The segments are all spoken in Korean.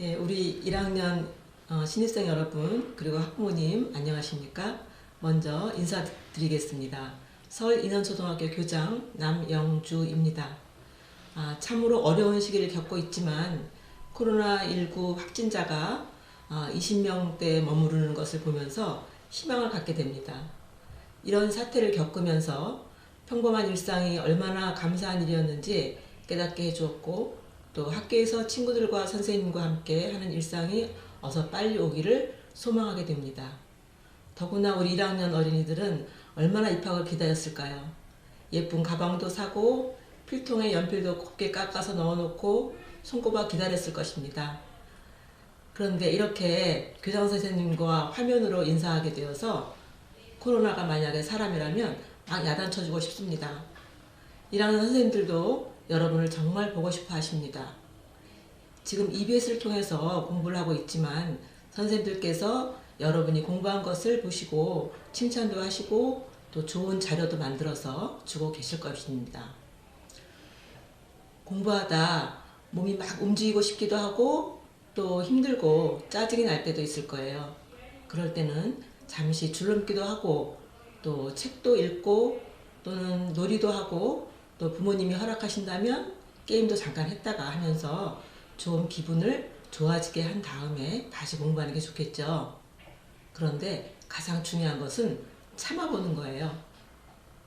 예, 우리 1학년 어, 신입생 여러분 그리고 학부모님 안녕하십니까? 먼저 인사드리겠습니다. 서울 인원초등학교 교장 남영주입니다. 아, 참으로 어려운 시기를 겪고 있지만 코로나19 확진자가 아, 20명대에 머무르는 것을 보면서 희망을 갖게 됩니다. 이런 사태를 겪으면서 평범한 일상이 얼마나 감사한 일이었는지 깨닫게 해주었고 또 학교에서 친구들과 선생님과 함께 하는 일상이 어서 빨리 오기를 소망하게 됩니다. 더구나 우리 1학년 어린이들은 얼마나 입학을 기다렸을까요? 예쁜 가방도 사고 필통에 연필도 곱게 깎아서 넣어놓고 손꼽아 기다렸을 것입니다. 그런데 이렇게 교장 선생님과 화면으로 인사하게 되어서 코로나가 만약에 사람이라면 막 야단쳐주고 싶습니다. 1학년 선생님들도 여러분을 정말 보고 싶어 하십니다. 지금 EBS를 통해서 공부를 하고 있지만 선생님들께서 여러분이 공부한 것을 보시고 칭찬도 하시고 또 좋은 자료도 만들어서 주고 계실 것입니다. 공부하다 몸이 막 움직이고 싶기도 하고 또 힘들고 짜증이 날 때도 있을 거예요. 그럴 때는 잠시 줄넘기도 하고 또 책도 읽고 또는 놀이도 하고 또 부모님이 허락하신다면 게임도 잠깐 했다가 하면서 좀 기분을 좋아지게 한 다음에 다시 공부하는 게 좋겠죠. 그런데 가장 중요한 것은 참아보는 거예요.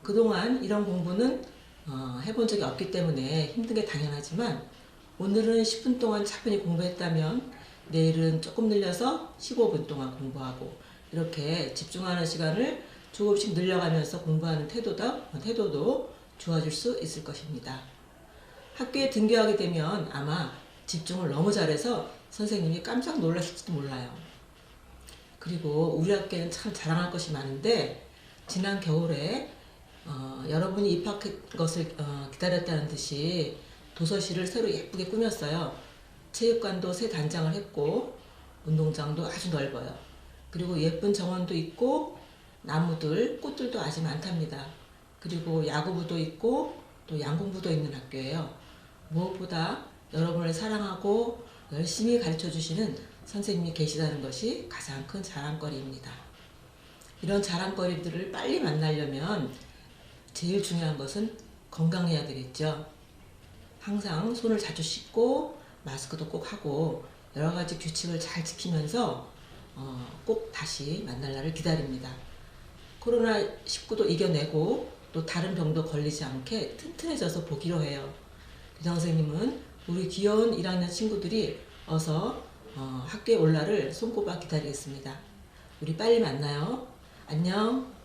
그동안 이런 공부는 어, 해본 적이 없기 때문에 힘든 게 당연하지만 오늘은 10분 동안 차분히 공부했다면 내일은 조금 늘려서 15분 동안 공부하고 이렇게 집중하는 시간을 조금씩 늘려가면서 공부하는 태도도, 태도도 좋아질 수 있을 것입니다. 학교에 등교하게 되면 아마 집중을 너무 잘해서 선생님이 깜짝 놀라실지도 몰라요. 그리고 우리 학교는 참 자랑할 것이 많은데 지난 겨울에 어, 여러분이 입학한 것을 어, 기다렸다는 듯이 도서실을 새로 예쁘게 꾸몄어요. 체육관도 새 단장을 했고 운동장도 아주 넓어요. 그리고 예쁜 정원도 있고 나무들, 꽃들도 아주 많답니다. 그리고 야구부도 있고 또 양궁부도 있는 학교예요. 무엇보다 여러분을 사랑하고 열심히 가르쳐 주시는 선생님이 계시다는 것이 가장 큰 자랑거리입니다. 이런 자랑거리들을 빨리 만나려면 제일 중요한 것은 건강해야 되겠죠. 항상 손을 자주 씻고 마스크도 꼭 하고 여러 가지 규칙을 잘 지키면서 어, 꼭 다시 만날 날을 기다립니다. 코로나19도 이겨내고 또 다른 병도 걸리지 않게 튼튼해져서 보기로 해요. 교장 선생님은 우리 귀여운 1학년 친구들이 어서 어, 학교에 올 날을 손꼽아 기다리겠습니다. 우리 빨리 만나요. 안녕.